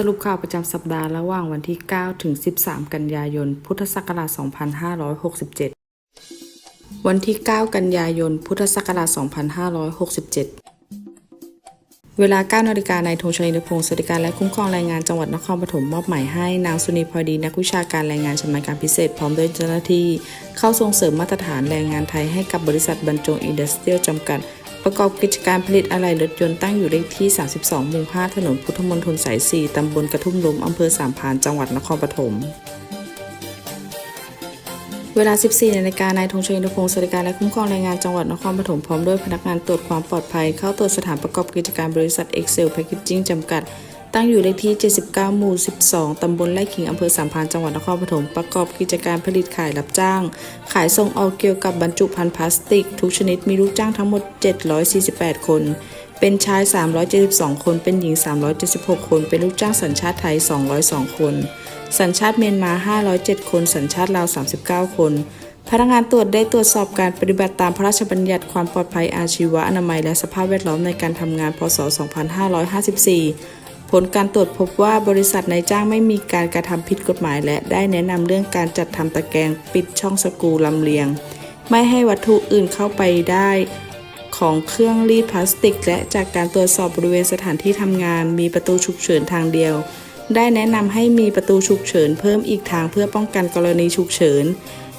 สรุปข่าวประจำสัปดาห์ระหว่างวันที่ 9 ถึง 13 กันยายน พุทธศักราช 2567 วันที่ 9 กันยายน พุทธศักราช 2567 เวลา 9 นาฬิกานายธงชัยนพงศ์สวัสดิการและคุ้มครองแรงงานจังหวัดนครปฐมมอบหมายให้นางสุนีพอดีนักวิชาการแรงงานชำนาญการพิเศษพร้อมด้วยเจ้าหน้าที่ เข้าส่งเสริมมาตรฐานแรงงานไทยให้กับบริษัทบรรจงอินดัสเทรียลจำกัด ประกอบกิจการผลิตอะไหล่รถยนต์ตั้งอยู่เลขที่ 32 หมู่ 5 ถนนพุทธมณฑลสาย 4 ตำบลกระทุ่มลมอำเภอสามพาน จังหวัดนครปฐม เวลา 14นาฬิกานายธงชัยนพงศ์สวัสดิการและคุ้มครองแรงงานจังหวัดนครปฐมพร้อมด้วยพนักงานตรวจความปลอดภัย เข้าตรวจสถานประกอบกิจการบริษัท Excel Packaging จำกัด ตั้งอยู่เลขที่ 79 หมู่ 12 ตำบลไร่ขิง อำเภอสามพาน จังหวัดนครปฐม ประกอบกิจการผลิตขายรับจ้าง ขายส่งออกเกี่ยวกับบรรจุภัณฑ์พลาสติก ทุกชนิดมีลูกจ้างทั้งหมด 748 คน เป็นชาย 372 คน เป็นหญิง 376 คน เป็นลูกจ้างสัญชาติไทย 202 คน สัญชาติเมียนมา 507 คน สัญชาติลาว 39 คน พนักงานตรวจได้ตรวจสอบการปฏิบัติตามพระราชบัญญัติความปลอดภัยอาชีวะอนามัย และสภาพแวดล้อมในการทำงาน พศ 2554 ผลการตรวจพบว่าบริษัทนายจ้างไม่มีการกระทำผิดกฎหมาย และได้แนะนำเรื่องการจัดทำตะแกรงปิดช่องสกรูลำเลียง ไม่ให้วัตถุอื่นเข้าไปได้ของเครื่องรีดพลาสติก และจากการตรวจสอบบริเวณสถานที่ทำงาน มีประตูฉุกเฉินทางเดียว ได้แนะนำให้มีประตูฉุกเฉินเพิ่มอีกทางเพื่อป้องกันกรณีฉุกเฉิน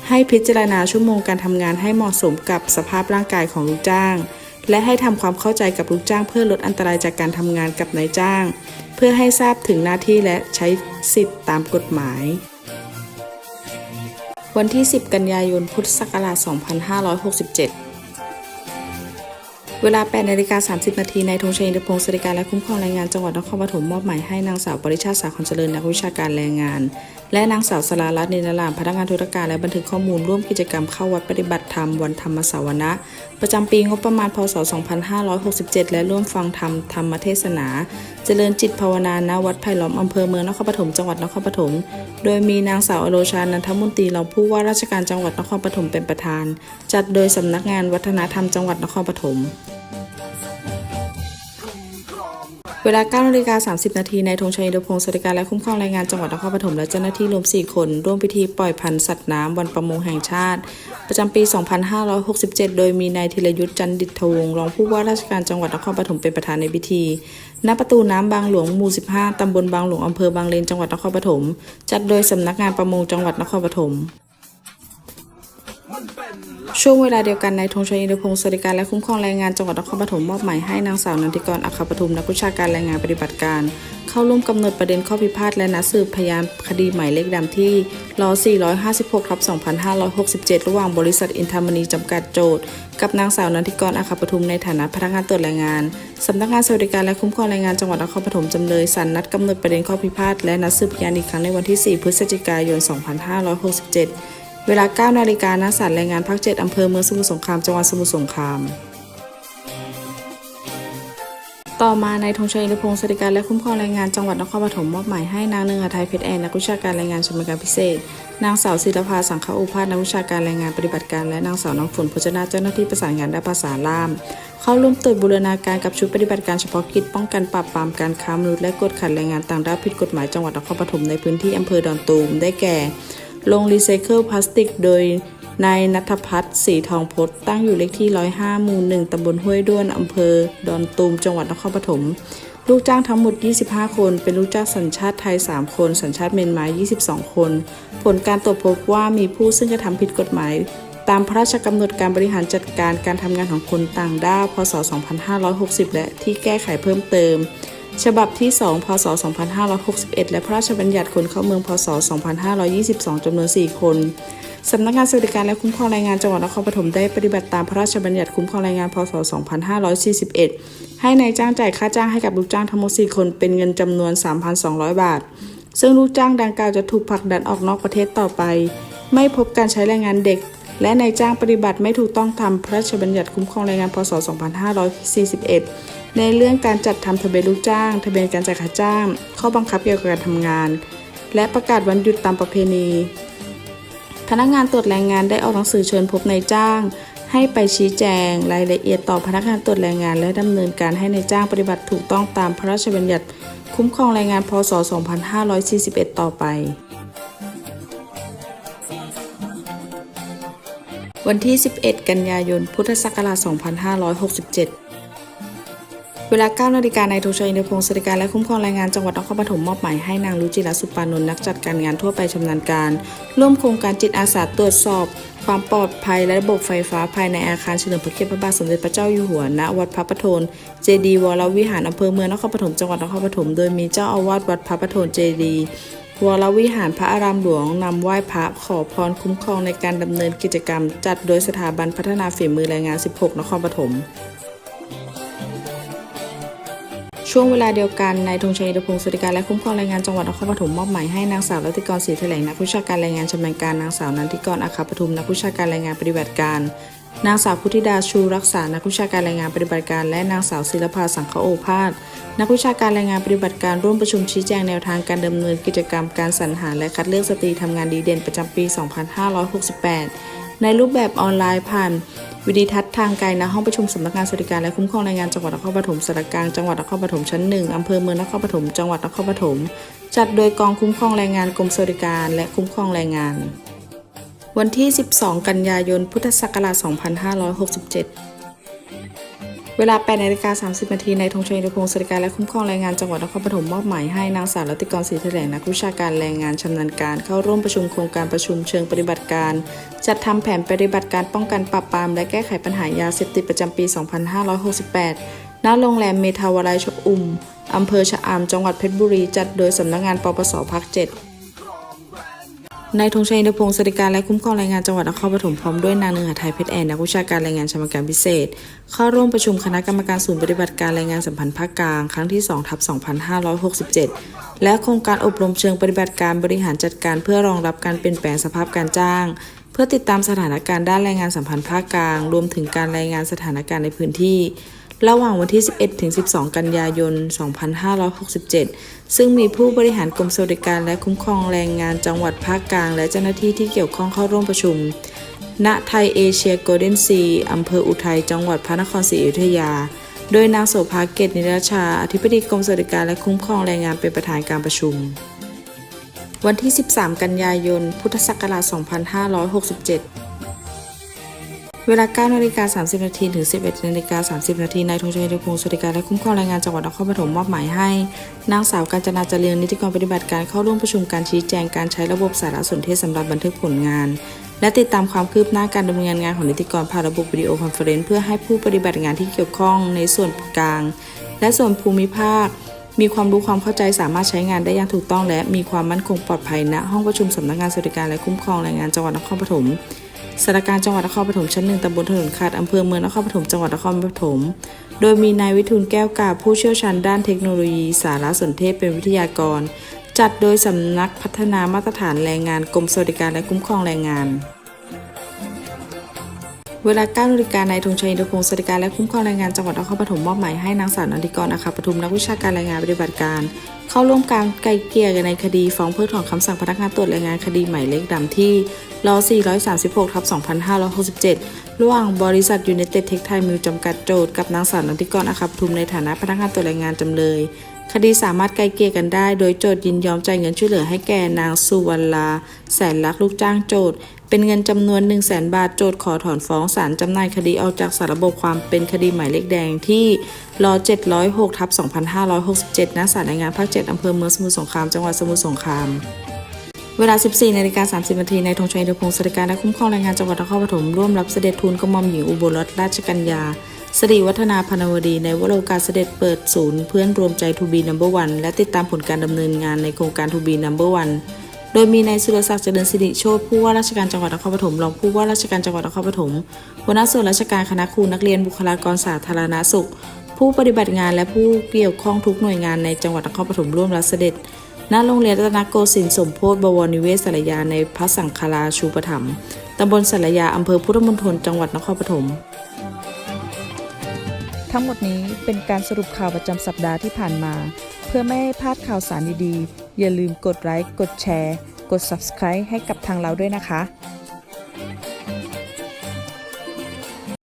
ให้พิจารณาชั่วโมงการทำงานให้เหมาะสมกับสภาพร่างกายของลูกจ้าง และให้ทำความเข้าใจกับลูกจ้างเพื่อลดอันตรายจากการทำงานกับนายจ้าง เพื่อให้ทราบถึงหน้าที่และใช้สิทธิตามกฎหมาย วันที่ 10 กันยายน พุทธศักราช 2567 เวลา8นาฬิกา30 นาทีนายธงชัยอินทรพงศ์สวัสดิการและคุ้มครองแรงงานจังหวัดนครปฐมมอบหมายให้นางสาวปริชาติสาคอนเจริญนักวิชาการแรงงาน และนางสาวสรารัตน์เนรลามพนักงานธุรการและบันทึกข้อมูลร่วมกิจกรรมเข้าวัดปฏิบัติธรรมวันธรรมสาวนะ ประจำปีงบประมาณพศ 2567 และร่วมฟังธรรมธรรมเทศนา เจริญจิตภาวนาณวัดไผ่ล้อมอำเภอเมืองนครปฐมจังหวัดนครปฐมโดยมีนางสาวอโรชานันทมนตรีรองผู้ว่าราชการจังหวัดนครปฐมเป็นประธาน จัดโดยสำนักงานวัฒนธรรมจังหวัดนครปฐม เวลา9นาฬิกา30 นาทีนายธงชัยอินทพงศ์สวัสดิการและคุ้มครองแรงงานจังหวัดนครปฐมและเจ้าหน้าที่รวม 4 คน ร่วมพิธีปล่อยพันธุ์สัตว์น้ำวันประมงแห่งชาติ ประจำปี 2567 โดยมีนายธีรยุทธ์จันดิตทวงรองผู้ว่าราชการจังหวัดนครปฐมเป็นประธานในพิธี ณ ประตูน้ำบางหลวงหมู่ 15 ตำบลบางหลวงอำเภอบางเลนจังหวัดนครปฐมจัดโดยสำนักงานประมงจังหวัดนครปฐม ช่วงเวลาเดียวกันนายธงชัยอินทรพงศ์สวัสดิการและคุ้มครองแรงงานจังหวัดนครปฐมมอบหมายให้นางสาวนันทิกรอัคคปทุมนักวิชาการแรงงานปฏิบัติการ เข้าร่วมกำหนดประเด็นข้อพิพาทและนัดสืบพยานคดีหมายเลขดำที่ร456ทับ2567 ระหว่างบริษัทอินทามณีจำกัดโจทย์ กับนางสาวนันทิกรอัคคปทุมในฐานะพนักงานตรวจแรงงานสำนักงานสวัสดิการและคุ้มครองแรงงานจังหวัดนครปฐมจำเลยสันนัดกำหนดประเด็นข้อพิพาทและนัดสืบพยานอีกครั้งในวันที่ 4 พฤศจิกายน 2567 เวลา 9 นาฬิกาณศาลแรงงานภาค 7 อำเภอเมืองสมุทรสงคราม จังหวัดสมุทรสงคราม ต่อมานายธงชัยอินทรพงศ์สวัสดิการและคุ้มครองแรงงานจังหวัดนครปฐมมอบหมายให้นางเนืองหทัยเพชรแอนนักวิชาการแรงงานชำนาญการพิเศษ นางสาวศิลภาสังฆอุปาสนักวิชาการแรงงานปฏิบัติการและนางสาวน้ำฝนพจนาเจ้าหน้าที่ประสานงานด้านภาษาล่าม เข้าร่วมตรวจบูรณาการกับชุดปฏิบัติการเฉพาะกิจป้องกันปราบปรามการค้ามนุษย์และกดขันแรงงานต่างด้าวผิดกฎหมายจังหวัดนครปฐมในพื้นที่อำเภอดอนตูมได้แก่ โรงรีไซเคิลพลาสติกโดยนายนัทพัฒน์สีทองพจน์ตั้งอยู่เลขที่ 105 หมู่ 1 ตำบลห้วยด้วน อำเภอ ดอนตูม จังหวัดนครปฐม ลูกจ้างทั้งหมด 25 คน เป็นลูกจ้างสัญชาติไทย 3 คน สัญชาติเมียนมา 22 คน ผลการตรวจพบว่ามีผู้ซึ่งกระทำผิดกฎหมาย ตามพระราชกำหนดการบริหารจัดการการทำงานของคนต่างด้าว พศ 2560 และที่แก้ไขเพิ่มเติม ฉบับที่ 2 พศ 2561 และพระราชบัญญัติคนเข้าเมือง พศ 2522 จำนวน 4 คน สำนักงานสวัสดิการและคุ้มครองแรงงานจังหวัดนครปฐมได้ปฏิบัติตามพระราชบัญญัติคุ้มครองแรงงาน พศ 2541 ให้นายจ้างจ่ายค่าจ้างให้กับลูกจ้างทั้งหมด 4 คน เป็นเงินจำนวน 3,200 บาท ซึ่งลูกจ้างดังกล่าวจะถูกผลักดันออกนอกประเทศต่อไป ไม่พบการใช้แรงงานเด็ก และนายจ้างปฏิบัติไม่ถูกต้องตามพระราชบัญญัติคุ้มครองแรงงาน พศ 2541 ในเรื่องการจัดทำทะเบียนลูกจ้าง ทะเบียนการจ่ายค่าจ้าง ข้อบังคับเกี่ยวกับการทำงาน และประกาศวันหยุดตามประเพณี พนักงานตรวจแรงงานได้ออกหนังสือเชิญพบนายจ้าง ให้ไปชี้แจง รายละเอียดต่อพนักงานตรวจแรงงาน และดำเนินการให้ในายจ้างปฏิบัติถูกต้องตามพระราชบัญญัติ คุ้มครองแรงงานพศ 2541 ต่อไปวันที่ 11 กันยายน พุทธศักราช 2567 เวลา9นาฬิกานายธงชัยอินทพงศ์สวัสดิการและคุ้มครองแรงงานจังหวัดนครปฐมมอบหมายให้นางรุจิรสุปานนท์นักจัดการงานทั่วไปชำนาญการ ร่วมโครงการจิตอาสาตรวจสอบ ความปลอดภัยและระบบไฟฟ้าภายในอาคารเฉลิมพระเกียรติพระบาทสมเด็จพระเจ้าอยู่หัวณวัดพระประโทนเจดีวรวิหารอำเภอเมืองนครปฐมจังหวัดนครปฐมโดยมีเจ้าอาวาสวัดพระประโทนเจดีวรวิหารพระอารามหลวงนำไหว้พระขอพรคุ้มครองในการดำเนินกิจกรรม จัดโดยสถาบันพัฒนาฝีมือแรงงาน 16 นครปฐม ช่วงเวลาเดียวกันนายธงชัยอิพงศ์สวัสดิการและคุ้มครองแรงงานจังหวัดนครปฐมมอบหมายให้นางสาวรัติกรศรีแถลงนักวิชาการแรงงานชำนาญการนางสาวนันทิกรอาคาปทุมนักวิชาการแรงงานปฏิบัติการ นางสาวพุทธิดาชูรักษานักวิชาการแรงงานปฏิบัติการ และนางสาวศิลภาสังคโอภาสนักวิชาการแรงงานปฏิบัติการร่วมประชุมชี้แจงแนวทางการดำเนินกิจกรรมการสรรหาและคัดเลือกสตรีทำงานดีเด่นประจำปี 2568 ในรูปแบบออนไลน์ผ่าน วิดีทัศน์ทางไกลณห้องประชุมสำนักงานสวัสดิการและคุ้มครองแรงงานจังหวัดนครปฐมสารกลางจังหวัดนครปฐมชั้นหนึ่งอำเภอเมืองนครปฐมจังหวัดนครปฐมจัดโดยกองคุ้มครองแรงงานกรมสวัสดิการและคุ้มครองแรงงาน วันที่ 12 กันยายน พุทธศักราช 2567 เวลา8นาฬิกา30นาทีในายธงชัยอินทรพงศ์สวัสดิการและคุ้มครองแรงงานจังหวัดนครปฐมมอบหมายให้นางสาวรัติกรศรีแถลงนักวิชาการแรงงานชำนาญการ เข้าร่วมประชุมโครงการประชุมเชิงปฏิบัติการ จัดทำแผนปฏิบัติการป้องกันปราบปราม และแก้ไขปัญหายาเสพติดประจำปี 2568 ณ โรงแรมเมทาวาลัยชอุ่มอำเภอชะอำจังหวัดเพชรบุรี จัดโดยสำนักงานปปสภาค7 นายธงชัยนพงศ์สวัสดิการและคุ้มครองแรงงานจังหวัดนครปฐมพร้อมด้วยนางเนือไทยเพชรแอนนักวิชาการแรงงานชำนาญการพิเศษ เข้าร่วมประชุมคณะกรรมการศูนย์ปฏิบัติการแรงงานสัมพันธ์ภาคกลางครั้งที่2ทับ2567 และโครงการอบรมเชิงปฏิบัติการบริหารจัดการเพื่อรองรับการเปลี่ยนแปลงสภาพการจ้าง เพื่อติดตามสถานการณ์ด้านแรงงานสัมพันธ์ภาคกลาง รวมถึงการรายงานสถานการณ์ในพื้นที่ ระหว่างวันที่ 11 ถึง 12 กันยายน 2567 ซึ่งมีผู้บริหารกรมสวัสดิการและคุ้มครองแรงงานจังหวัดภาคกลาง และเจ้าหน้าที่ที่เกี่ยวข้องเข้าร่วมประชุม ณ ไทยเอเชียโกลเด้นซีอำเภออุทัย จังหวัดพระนครศรีอยุธยา โดยนางโสภาเกตนิรชา อธิบดีกรมสวัสดิการและคุ้มครองแรงงานเป็นประธานการประชุม วันที่ 13 กันยายน พุทธศักราช 2567 เวลา9นาฬิกา30นาทีถึง 11นาฬิกา30นาทีนายธงชัยเดชพงศ์สวัสดิการและคุ้มครองแรงงานจังหวัดนครปฐมมอบหมายให้ นางสาวกาญจนาจเจริญนิติกรปฏิบัติการเข้าร่วมประชุมการชี้แจงการใช้ระบบสารสนเทศสำหรับบันทึกผลงาน และติดตามความคืบหน้าการดำเนินงานของนิติกรผ่านระบบวิดีโอคอนเฟอเรนซ์เพื่อให้ผู้ปฏิบัติงานที่เกี่ยวข้องในส่วนกลาง และส่วนภูมิภาค มีความรู้ความเข้าใจสามารถใช้งานได้อย่างถูกต้อง และมีความมั่นคงปลอดภัยณห้องประชุมสำนักงานสวัสดิการและคุ้มครองแรงงานจังหวัดนครปฐม สถานการณ์จังหวัดนครปฐมชั้นหนึ่งตำบลถนนขาดอำเภอเมืองนครปฐมจังหวัดนครปฐม โดยมีนายวิทูลแก้วกาผู้เชี่ยวชาญด้านเทคโนโลยี สารสนเทศเป็นวิทยากร จัดโดยสำนักพัฒนามาตรฐานแรงงานกรมสวัสดิการและคุ้มครองแรงงาน เวลา9นาฬิกานายธงชัยอินทพงศ์สวัสดิการและคุ้มครองแรงงานจังหวัดนครปฐมมอบหมายให้นางสาวนันทิกรอาคาปทุมนักวิชาการแรงงานปฏิบัติการ เข้าร่วมการไกลเกลี่ยในคดีฟ้องเพิกถอนคำสั่งพนักงานตรวจแรงงานคดีหมายเลขดำที่ร436ทับ2567 ระหว่างบริษัทยูเนเต็ดเทคไทยมิลจำกัดโจทย์กับนางสาวนันทิกรอาคาปทุมในฐานะพนักงานตรวจแรงงานจำเลย คดีสามารถไกลเกลี่ยกันได้ โดยโจทย์ยินยอมจ่ายเงินช่วยเหลือให้แก่นางสุวรรณลาแสนลักษ์ลูกจ้างโจทย์เป็นเงินจำนวน 1 0 0 0 0แบาท โจทย์ขอถอนฟ้องศาลจำหน่ายคดีออกจากสารระบบ ความเป็นคดีหมายเลขแดงที่ร706ทับ2567ณศาลแรงงานภาค 7อำเภอเมืองสมุทรสงคราม จังหวัดสมุทรสงคราม เวลา 14นาฬิกา30นาทีในายธงชัยอินทรพงศ์สวัสดิการและคุ้มครองแรงงานจังหวัดนครปฐมร่วมรับเสด็จทูลกระหม่อมหญิงอุบลรัตนราชกัญญา สริวัฒนาพนวดีในวโรกาสเสด็จเปิดศูนย์เพื่อนรวมใจทูบีนัมเบอร์วันและติดตามผลการดำเนินงานในโครงการทูบีนัมเบอร์วันโดยมีนายสุรศักดิ์เจริญสิริโชตผู้ว่าราชการจังหวัดนครปฐมรองผู้ว่าราชการจังหวัดนครปฐมหัวหน้าส่วนราชการคณะครูนักเรียนบุคลากรสาธารณสุข ผู้ปฏิบัติงานและผู้เกี่ยวข้องทุกหน่วยงานในจังหวัดนครปฐมร่วมรับเสด็จณโรงเรียนรัตนโกสินทร์สมโพธิบวรนิเวศสารยาในพระสังฆราชูปถัมภ์ตำบลสารยาอำเภอพุทธมณฑลจังหวัดนครปฐม ทั้งหมดนี้เป็นการสรุปข่าวประจำสัปดาห์ที่ผ่านมา เพื่อไม่ให้พลาดข่าวสารดีๆ อย่าลืมกดไลค์ กดแชร์ กด Subscribe ให้กับทางเราด้วยนะคะ